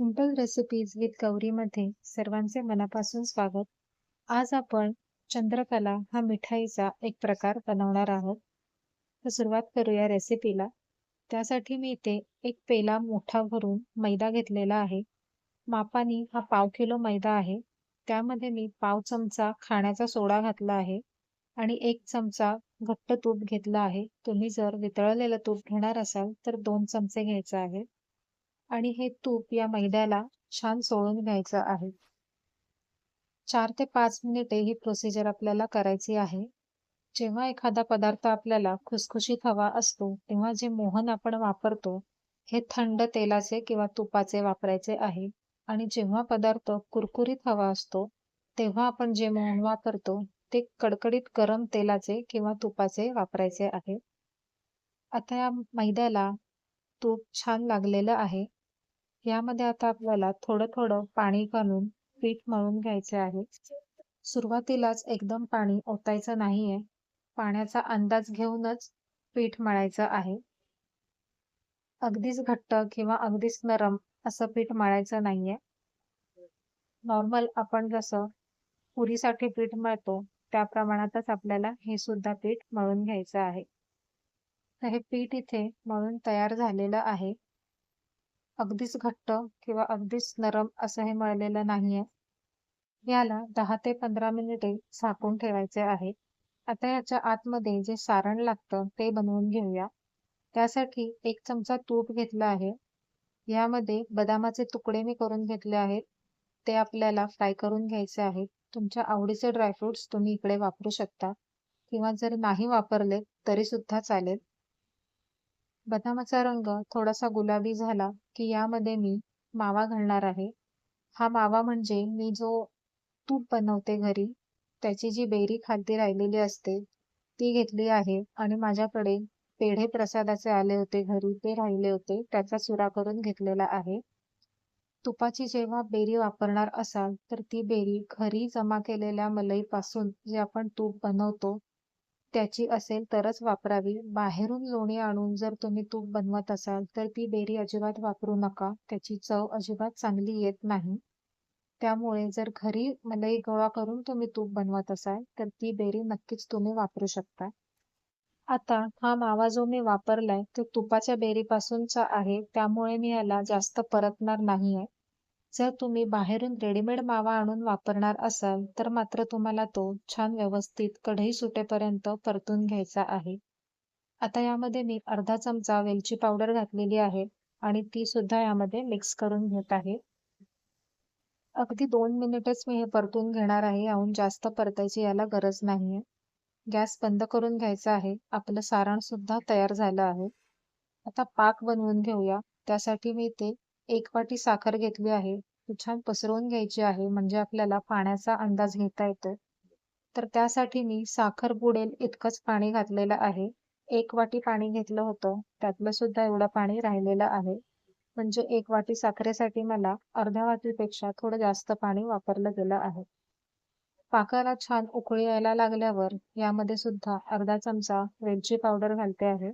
Simple recipes with गौरीमध्ये सर्वांचे मनापासून स्वागत. आज आपण चंद्रकला हा मिठाईचा एक प्रकार बनवणार आहोत. तर सुरुवात करूया रेसिपीला त्यासाठी मी इथे एक पेला मोठा भरून मैदा घेतलेला आहे. मापानी हा पाव किलो मैदा आहे. त्यामध्ये मी पाव चमचा खाण्याचा सोडा घातला आहे आणि एक चमचा घट्ट तूप घेतला आहे. तुम्ही जर वितळलेलं तूप घेणार असाल तर दोन चमचे घ्यायचं आहे आणि हे तूप या मैद्याला छान सोळून घ्यायचं आहे. चार ते पाच मिनिटे ही प्रोसिजर आपल्याला करायची आहे. जेव्हा एखादा पदार्थ आपल्याला खुसखुशीत हवा असतो तेव्हा जे मोहन आपण वापरतो हे थंड तेलाचे किंवा तुपाचे वापरायचे आहे. आणि जेव्हा पदार्थ कुरकुरीत हवा असतो तेव्हा आपण जे मोहन वापरतो ते कडकडीत गरम तेलाचे किंवा तुपाचे वापरायचे आहे. आता या मैद्याला तूप छान लागलेलं आहे. यामध्ये आता आपल्याला थोडं थोडं पाणी घालून पीठ मळून घ्यायचे आहे. सुरुवातीलाच एकदम पाणी ओतायचं नाहीये. पाण्याचा अंदाज घेऊनच पीठ मळायचं आहे. अगदीच घट्ट किंवा अगदीच नरम असं पीठ मळायचं नाहीये. नॉर्मल आपण जसं पुरीसाठी पीठ मळतो त्या प्रमाणातच आपल्याला हे सुद्धा पीठ मळून घ्यायचं आहे. तर हे पीठ इथे मळून तयार झालेलं आहे. अगदीच घट्ट किंवा अगदीच नरम असं हे मळलेलं नाहीये. याला दहा ते पंधरा मिनिटे झाकून ठेवायचे आहे. आता याच्या आतमध्ये जे सारण लागतं ते बनवून घेऊया. त्यासाठी एक चमचा तूप घेतला आहे. यामध्ये बदामाचे तुकडे मी करून घेतले आहेत. ते आपल्याला फ्राय करून घ्यायचे आहेत. तुमच्या आवडीचे ड्रायफ्रुट्स तुम्ही इकडे वापरू शकता. किंवा जर नाही वापरले तरी सुद्धा चालेल. बदामाचा रंग थोडासा गुलाबी झाला की यामध्ये मी मावा घालणार आहे. हा मावा म्हणजे मी जो तूप बनवते घरी त्याची जी बेरी खालती राहिलेली असते ती घेतली आहे आणि माझ्याकडे पेढे प्रसादाचे आले होते घरी ते राहिले होते त्याचा चुरा करून घेतलेला आहे. तुपाची जेव्हा बेरी वापरणार असाल तर ती बेरी घरी जमा केलेल्या मलईपासून जे आपण तूप बनवतो त्याची असेल तरच वापरावी. बाहेरून लोणी आणून जर तुम्ही तूप बनवत असाल तर ती बेरी अजिबात वापरू नका. त्याची चव अजिबात चांगली येत नाही. त्यामुळे जर घरी मलई गोळा करून तुम्ही तूप बनवत असाल तर ती बेरी नक्कीच तुम्ही वापरू शकता. आता हा मावा जो मी वापरलाय तो तुपाच्या बेरीपासूनचा आहे. त्यामुळे मी याला जास्त परतणार नाहीये. जर तुम्ही बाहेरून रेडीमेड मावा आणून वापरणार असाल तर मात्र तुम्हाला तो छान व्यवस्थित कढई सुटेपर्यंत परतून घ्यायचा आहे. आता यामध्ये मी अर्धा चमचा वेलची पावडर घातलेली आहे आणि ती सुद्धा यामध्ये मिक्स करून घेत आहे. अगदी दोन मिनिटच मी हे परतून घेणार आहे याहून जास्त परतायची याला गरज नाहीये. गॅस बंद करून घ्यायचा आहे आपलं सारण सुद्धा तयार झालं आहे. आता पाक बनवून घेऊया त्यासाठी मी ते एक वाटी साखर घेतली आहे. ती छान पसरवून घ्यायची आहे. म्हणजे आपल्याला पाण्याचा अंदाज घेता येतो तर त्यासाठी मी साखर बुडेल इतकंच पाणी घातलेलं आहे. एक वाटी पाणी घेतलं होतं. त्यातलं सुद्धा एवढं पाणी राहिलेलं आहे. म्हणजे एक वाटी साखरेसाठी मला अर्ध्या वाटीपेक्षा थोडं जास्त पाणी वापरलं गेलं आहे. पाकाला छान उकळी यायला लागल्यावर यामध्ये सुद्धा अर्धा चमचा वेलची पावडर घालते आहे.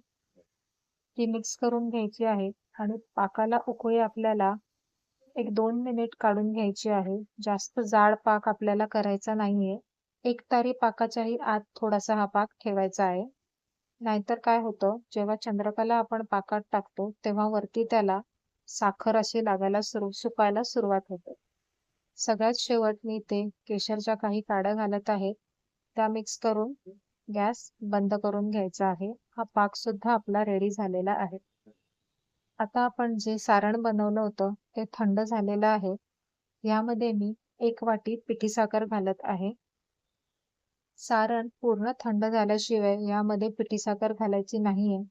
ती मिक्स करून घ्यायची आहे. आणि पाकाला उकळी आपल्याला एक दोन मिनिट काढून घ्यायची आहे. जास्त जाड पाक आपल्याला करायचा नाहीये. एक तारी पाकाच्याही आत थोडासा हा पाक ठेवायचा आहे. नाहीतर काय होतं जेव्हा चंद्रकला आपण पाकात टाकतो तेव्हा वरती त्याला साखर अशी लागायला सुरू सुकायला सुरुवात होते. सगळ्यात शेवट मी इथे केशरच्या काही काड्या घालत आहे त्या मिक्स करून गॅस बंद करून घ्यायचा आहे. हा पाक सुद्धा आपला रेडी झालेला आहे. आता आपण जे सारण बनवलं होतं ते थंड झालेलं आहे. यामध्ये मी एक वाटी पिठी साखर घालत आहे. सारण पूर्ण थंड झाल्याशिवाय यामध्ये पिठी साखर घालायची नाहीये.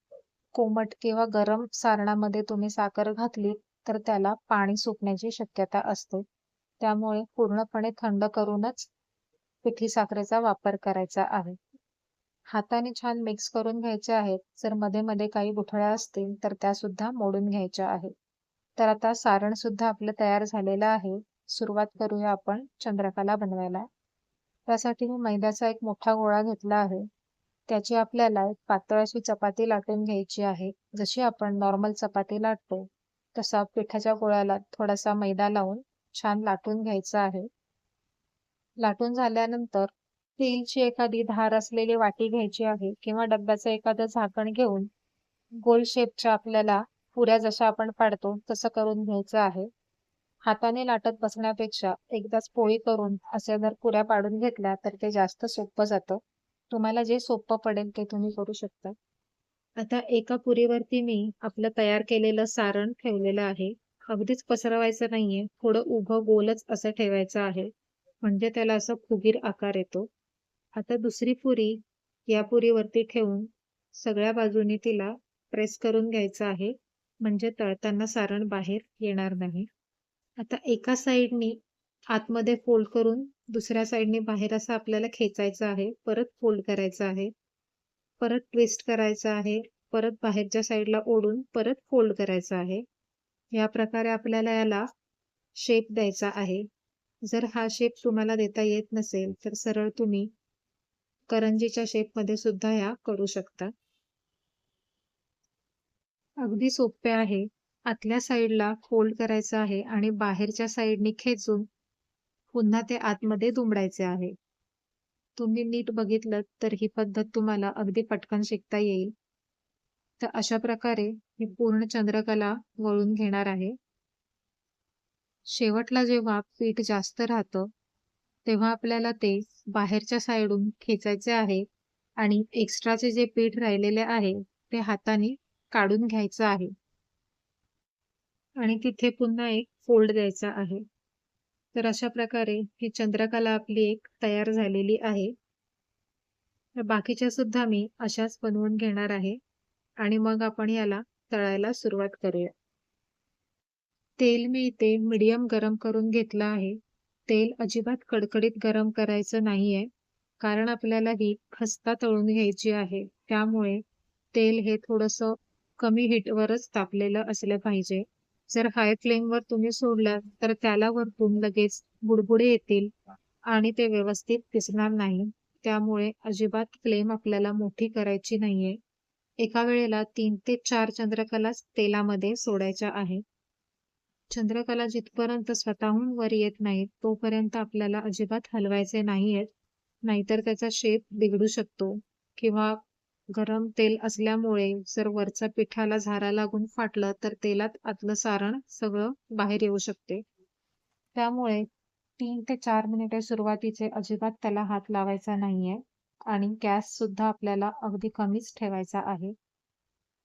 कोमट किंवा गरम सारणामध्ये तुम्ही साखर घातली तर त्याला पाणी सुकण्याची शक्यता असते. त्यामुळे पूर्णपणे थंड करूनच पिठी साखरेचा वापर करायचा आहे. हाताने छान मिक्स करून घ्यायचे आहेत. जर मध्ये मध्ये काही गुठळ्या असतील तर त्या सुद्धा मोडून घ्यायच्या आहेत. तर आता सारण सुद्धा आपलं तयार झालेलं आहे. सुरुवात करूया आपण चंद्रकला बनवायला. त्यासाठी मी मैद्याचा एक मोठा गोळा घेतला आहे. त्याची आपल्याला एक पातळ अशी चपाती लाटून घ्यायची आहे. जशी आपण नॉर्मल चपाती लाटतो तसा पिठाच्या गोळ्याला थोडासा मैदा लावून छान लाटून घ्यायचा आहे. लाटून झाल्यानंतर स्टीलची एखादी धार असलेली वाटी घ्यायची आहे किंवा डब्याचं एखादं झाकण घेऊन गोल शेपच्या आपल्याला पुऱ्या जशा आपण पाडतो तसं करून घ्यायचं आहे. हाताने लाटत बसण्यापेक्षा एकदाच पोळी करून असे जर पुऱ्या पाडून घेतल्या तर ते जास्त सोपं जातं. तुम्हाला जे सोपं पडेल ते तुम्ही करू शकता. आता एका पुरीवरती मी आपलं तयार केलेलं सारण ठेवलेलं आहे. अगदीच पसरवायचं नाहीये. थोडं उभं गोलच असं ठेवायचं आहे. म्हणजे त्याला असं फुगीर आकार येतो. आता दुसरी पुरी या पुरीवरती ठेवून सगळ्या बाजूनी तिला प्रेस करून घ्यायचं आहे. म्हणजे तळताना सारण बाहेर येणार नाही. आता एका साईडनी आतमध्ये फोल्ड करून दुसऱ्या साईडने बाहेर असं आपल्याला खेचायचं आहे. परत फोल्ड करायचं आहे. परत ट्विस्ट करायचं आहे. परत बाहेरच्या साईडला ओढून परत फोल्ड करायचं आहे. या प्रकारे आपल्याला याला शेप द्यायचा आहे. जर हा शेप तुम्हाला देता येत नसेल तर सरळ तुम्ही करंजीच्या शेपमध्ये सुद्धा या करू शकता. अगदी सोपे आहे. आतल्या साईडला फोल्ड करायचं आहे आणि बाहेरच्या साईडने खेचून पुन्हा ते आतमध्ये दुमडायचे आहे. तुम्ही नीट बघितलं तर ही पद्धत तुम्हाला अगदी पटकन शिकता येईल. तर अशा प्रकारे मी पूर्ण चंद्रकला वळून घेणार आहे. शेवटला जेव्हा पीठ जास्त राहतं तेव्हा आपल्याला ते बाहेरच्या साईडून खेचायचे आहे आणि एक्स्ट्राचे जे पीठ राहिलेले आहे ते हाताने काढून घ्यायचं आहे. आणि तिथे पुन्हा एक फोल्ड द्यायचा आहे. तर अशा प्रकारे ही चंद्रकला आपली एक तयार झालेली आहे. बाकीच्या सुद्धा मी अशाच बनवून घेणार आहे आणि मग आपण याला तळायला सुरुवात करूया. तेल मी इथे मीडियम गरम करून घेतलं आहे. तेल अजिबात कडकडीत गरम करायचं नाहीये कारण आपल्याला ही खस्ता तळून घ्यायची आहे. त्यामुळे तेल हे थोडस कमी हिटवरच तापलेलं असलं पाहिजे. जर हाय फ्लेमवर तुम्ही सोडलात तर त्याला वरतून लगेच बुडबुडे येतील आणि ते व्यवस्थित दिसणार नाही. त्यामुळे अजिबात फ्लेम आपल्याला मोठी करायची नाहीये. एका वेळेला तीन ते चार चंद्रकलाच तेलामध्ये सोडायच्या आहेत चंद्रकला जिथपर्यंत स्वतःहून वर येत नाही तोपर्यंत आपल्याला अजिबात हलवायचे नाहीयेत. नाहीतर त्याचा शेप बिघडू शकतो किंवा गरम तेल असल्यामुळे जर वरचा पिठाला झारा लागून फाटलं तर तेलात आतलं सारण सगळं बाहेर येऊ शकते. त्यामुळे तीन ते चार मिनिटे सुरुवातीचे अजिबात त्याला हात लावायचा नाहीये आणि गॅस सुद्धा आपल्याला अगदी कमीच ठेवायचा आहे.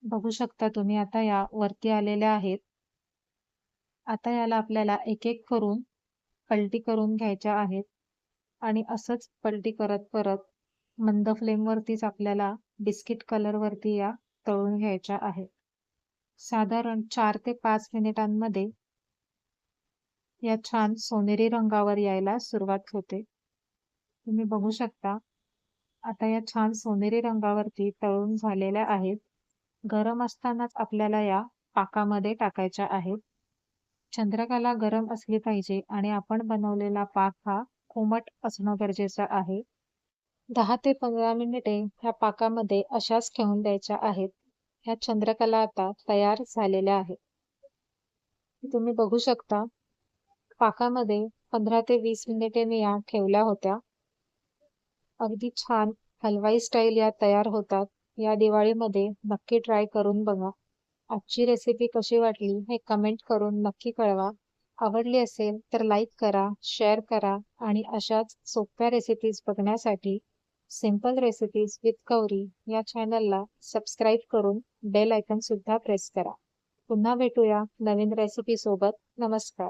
बघू शकता तुम्ही आता या वरती आलेल्या आहेत. आता याला आपल्याला एक एक करून पलटी करून घ्यायच्या आहेत. आणि असंच पलटी करत परत मंद फ्लेमवरतीच आपल्याला बिस्किट कलरवरती या तळून घ्यायच्या आहेत. साधारण चार ते पाच मिनिटांमध्ये या छान सोनेरी रंगावर यायला सुरुवात होते. तुम्ही बघू शकता आता या छान सोनेरी रंगावरती तळून झालेल्या आहेत. गरम असतानाच आपल्याला या पाकामध्ये टाकायच्या आहेत. चंद्रकला गरम असली पाहिजे आणि आपण बनवलेला पाक हा कोमट असणं गरजेचं आहे. दहा ते पंधरा मिनिटे ह्या पाकामध्ये अशाच ठेवून द्यायच्या आहेत. ह्या चंद्रकला आता तयार झालेल्या आहेत. तुम्ही बघू शकता पाकामध्ये पंधरा ते वीस मिनिटे मी या ठेवल्या होत्या. अगदी छान हलवाई स्टाईल या तयार होतात. या दिवाळीमध्ये नक्की ट्राय करून बघा. आजची रेसिपी कशी वाटली हे कमेंट करून नक्की कळवा. आवडली असेल तर लाईक करा शेअर करा आणि अशाच सोप्या रेसिपीज बघण्यासाठी सिंपल रेसिपीज विथ कौरी या चॅनलला सबस्क्राईब करून बेल आयकन सुद्धा प्रेस करा. पुन्हा भेटूया नवीन रेसिपी सोबत. नमस्कार.